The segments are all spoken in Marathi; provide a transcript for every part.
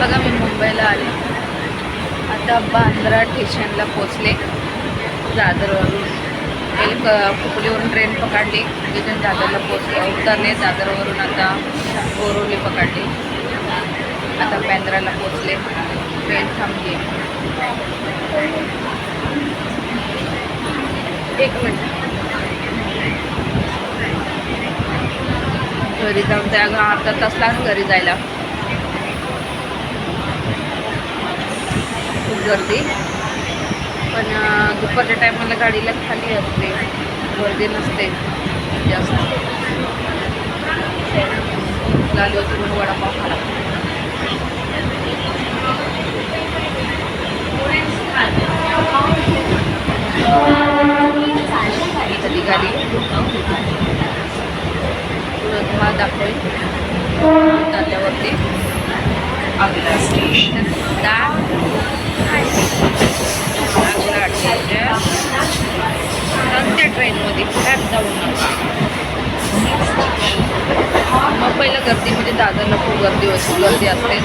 बघा मी मुंबईला आले. आता बांद्रा स्टेशनला पोचले दादरवरून. एक क ट्रेन पकडली. तिथून दादरला पोचले उतरले दादरवरून आता बोरवली पकडली. आता बँद्राला पोचले ट्रेन थांबली. एक मिनिट. घरी जाऊन त्या अर्धा तास लागला घरी जायला. गर्दी पण दुपारच्या टायमाला गाडीला खाली असते. गर्दी नसते. जास्त. लाली होती म्हणून वडापाव खाला. इथं गाडी. पुढं तुम्हाला दाखवेल तात्यावरती डाळ त्या ट्रेनमध्ये घरात जाऊ नका मग पहिलं गर्दी म्हणजे दादरला खूप गर्दी होती गर्दी असते.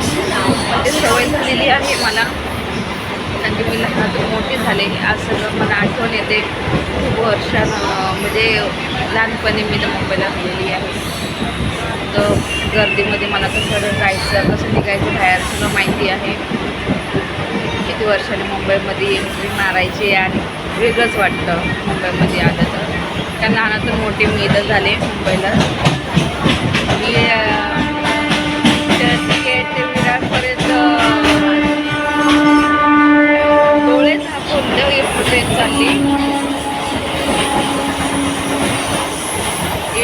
पण ते सवय झालेली आहे. मला कारण की मी लहानातून मोठी झाले आज सगळं मला आठवण येते खूप वर्षानं म्हणजे लहानपणी मी तर मुंबईला गेलेली आहे तर गर्दीमध्ये मला कसं जायचं कसं निघायचं बाहेर सगळं माहिती आहे. किती वर्षाने मुंबईमध्ये एंट्री मारायची आणि वेगळंच वाटतं मुंबईमध्ये आलं तर. कारण लहानातून मोठी मी इथं झाले मुंबईला. मी चर्चगेट ते विरारपर्यंत डोळे झाकून तेव्हा ट्रेन चालली.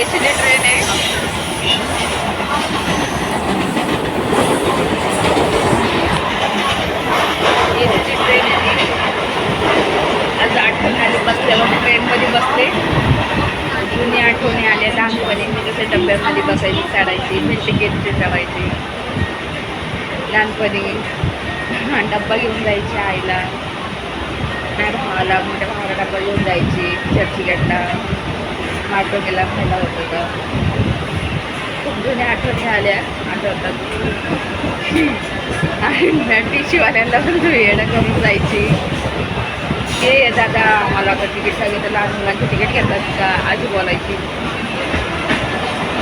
एसीने ट्रेन आहे एसीची ट्रेन आहे आज आठवण आली मी ट्रेनमध्ये बसले जुनी आठवणी आल्या लहानपणी मी कसे डब्यामध्ये बसायची चढायची मी तिकीटची चढायची. लहानपणी डब्बा घेऊन जायची आईला. माझ्या भावाला मोठ्या भावाला डब्बा घेऊन जायची चर्चगेटला माटो गेला खायला होत होतं खूप जुन्या आठवणी आल्या आठवतात. आणि टिशीवाल्यांना पण तू येणं करून जायची. हे दादा मला आता तिकीट सांगितलं लहान मुलांचे तिकीट घेतात का आजी बोलायची. खूप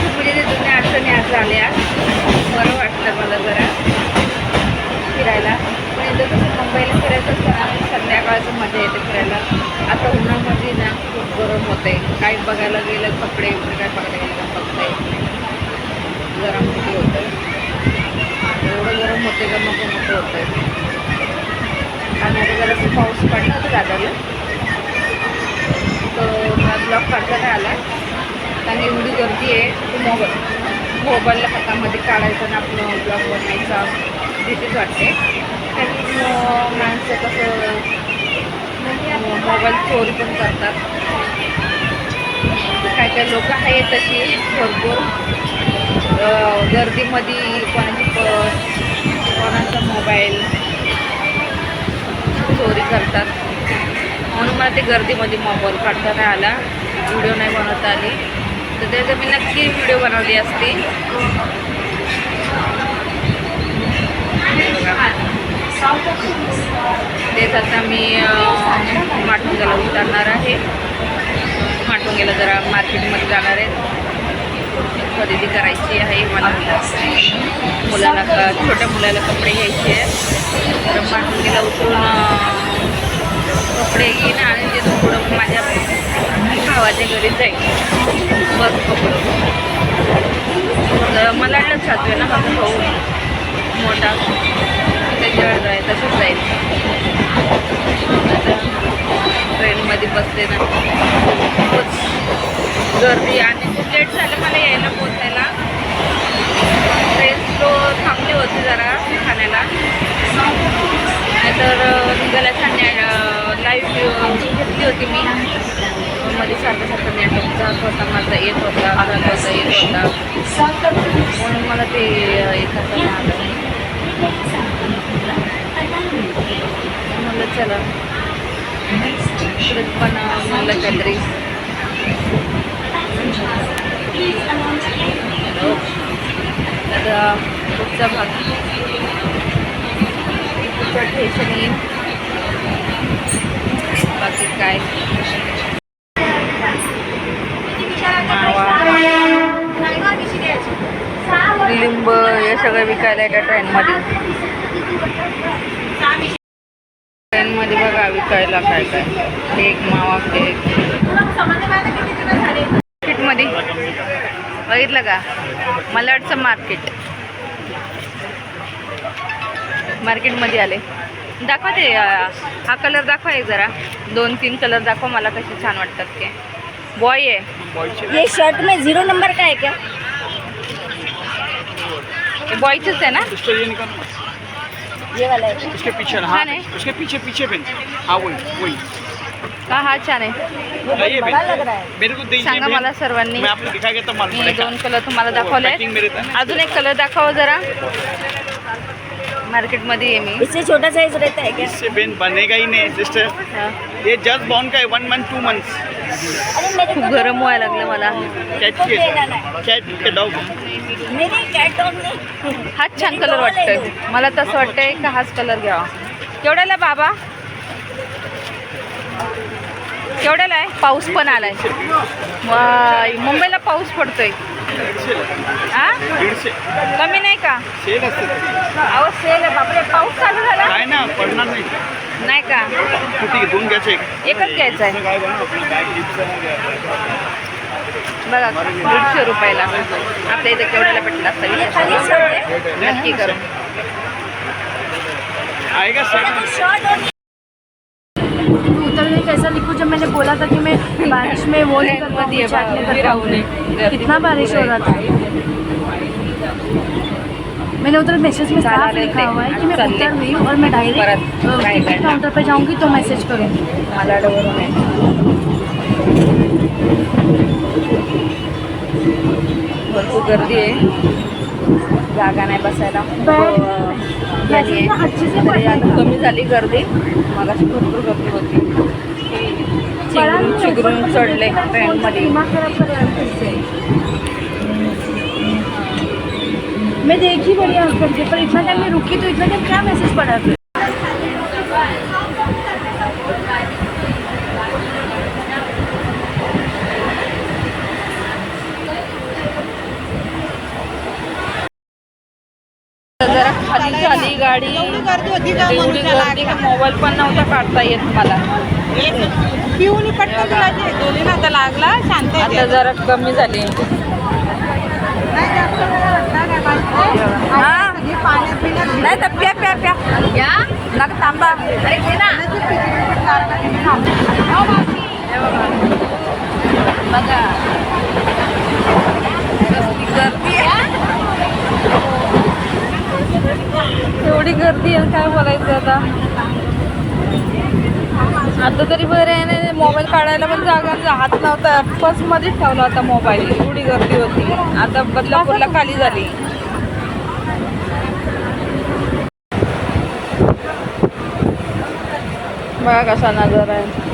म्हणजे ते जुन्या आठवणी आज आल्या बरं वाटलं मला जरा फिरायला. पण इथं कसं मुंबईला फिरायचं असतं संध्याकाळचं मजा येते फिरायला. आता उन्हामध्ये ना खूप गरम होते काही बघायला गेलं कपडे वगैरे काय बघायला गेलं का बघता येत नाही गरम किती होतं एवढं गरम होते का नको नको होतं पाऊस पडला होता दादाला. तर मला ब्लॉग काढता नाही आला. कारण एवढी गर्दी आहे तो मोबाईल मोबाईलला हातामध्ये काढायचं आणि आपलं ब्लॉग बनवायचा भीतीच वाटते. त्यामुळं माणसं कसं मोबाईल चोरी पण करतात. काय काय लोक आहेत तशी भरपूर. गर्दीमध्ये कोणाची कोणाचा मोबाईल करतात. म्हणून मला ते गर्दीमध्ये मोबाईल काढता नाही आला. व्हिडिओ नाही बनवता आली. तर त्याचं मी नक्की व्हिडिओ बनवली असती. तेच आता मी अं, माटुंग्याला उतरणार आहे. माटुंग्याला जरा मार्केटमध्ये जाणार आहे. खरेदी करायची आहे. मला मुलाला छोट्या मुलाला कपडे घ्यायचे आहे तर माटुंगीला उतरून कपडे घेईन आणि तिथून पुढं माझ्या भावाच्या घरी जाईल बस कपडे तर मला वाटलं ना माझा भाऊ मोठा त्याच्यावर जाईल तसंच जाईल. ट्रेनमध्ये बसले ना. गर्दी आणि खूप लेट झालं मला यायला पोचायला तो थांबली होती जरा खाण्याला. नाहीतर निघाल्या निघाल्याचा लाईव्ह घेतली होती मी. मध्ये सारखं सारखं नेटवर्क जात होता. माझा येत होता जात होता येत होता. म्हणून मला ते अं, आलं म्हणलं चला. पण म्हणलं काहीतरी. आता पुढचा भाग येईल बाकी काय? लिंब हे सगळं विकायला येतं ट्रेनमध्ये ट्रेनमध्ये बघा विकायला काय काय. केक मावा केक. मार्केटमध्ये बघितलं का? मलाडचं मार्केट. मार्केटमध्ये आले. दाखवा ते हा कलर दाखवा एक जरा. दोन तीन कलर दाखवा मला कसे छान वाटतात ते. बॉय आहे. ये शर्ट में जीरो नंबर का है क्या हे बॉयचंच आहे ना? उसको ये वाला है उसके पीछे हाँ, हाँ। उसके पीछे पीछे पेन हाँ वही वही. का? हा छान आहे. है सांगा। मला सर्वांनी. मैं दोन कलर तुम्हाला दाखवले था ना अजून एक कलर दाखवा जरा. मार्केटमध्ये आहे मी. इससे छोटा साइज रहता है क्या? इससे पेन बनेगा ही नहीं सिस्टर हा. ये जस्ट बॉर्न का है वन मंथ टू मंथ्स मेरे खूप गरम व्हायला लागलं मला. कैट है. कैट डॉग हाच छान कलर वाटतोय. मला तसं वाटतंय का हाच कलर घ्यावा. केवढ्याला बाबा? केवढ्याला आहे? पाऊस पण आलाय. वाय, मुंबईला पाऊस पडतोय. हा दीडशे. कमी नाही का? सेल असते ते. अहो सेल आहे. बापरे पाऊस चालू झाला? काय ना पडणार नाही. नाही का? ठीक आहे दोन घ्यायचे एक? एकच घ्यायचं आहे. बघा दीडशे रुपयाला. आपल्या इथे केवढ्याला भेटला असता? है. नक्की करू. आएगा सेट उतरने कैसा लिखूं जब मैंने बोला था कि मैं बारिश में वो नहीं कर पाऊंगी कितना बारिश हो रहा था? मैंने उधर मैसेज में साफ लिखा हुआ है कि मैं उतर रही हूँ और मैं डायरेक्ट टिकट काउंटर पे जाऊंगी तो मैसेज करूँगी। भरपूर गर्दी आहे. जागा नाही बसायला. तरी आता कमी झाली गर्दी. मगाशी भरपूर गर्दी होती. चिगरून चढले ट्रेनमध्ये मैं देखी बढ़िया करके पर इतना टाइम मैं रुकी तो इतना टाइम क्या मैसेज पड़ा फिर जरा खाली झाली गाडी. एवढी गर्दी की? मोबाईल पण नव्हता काढता येत मला. पिऊन पटकन तुला जे दोन्ही आता लागला शांत आता जरा कमी झाली. हा. पाण्यात पिण्यात नाही तर प्या प्या प्या. नका थांबा. ना. हे बघा. बघा. कसली गर्दी आहे. एवढी गर्दी आहे काय बोलायचं आता? आता तरी बरं आहे ना मोबाईल काढायला पण जागा हात नव्हता. पर्समध्येच ठेवला होता मोबाईल एवढी गर्दी होती. आता बदलापूरला खाली झाली. बघा कसा नजर आहे.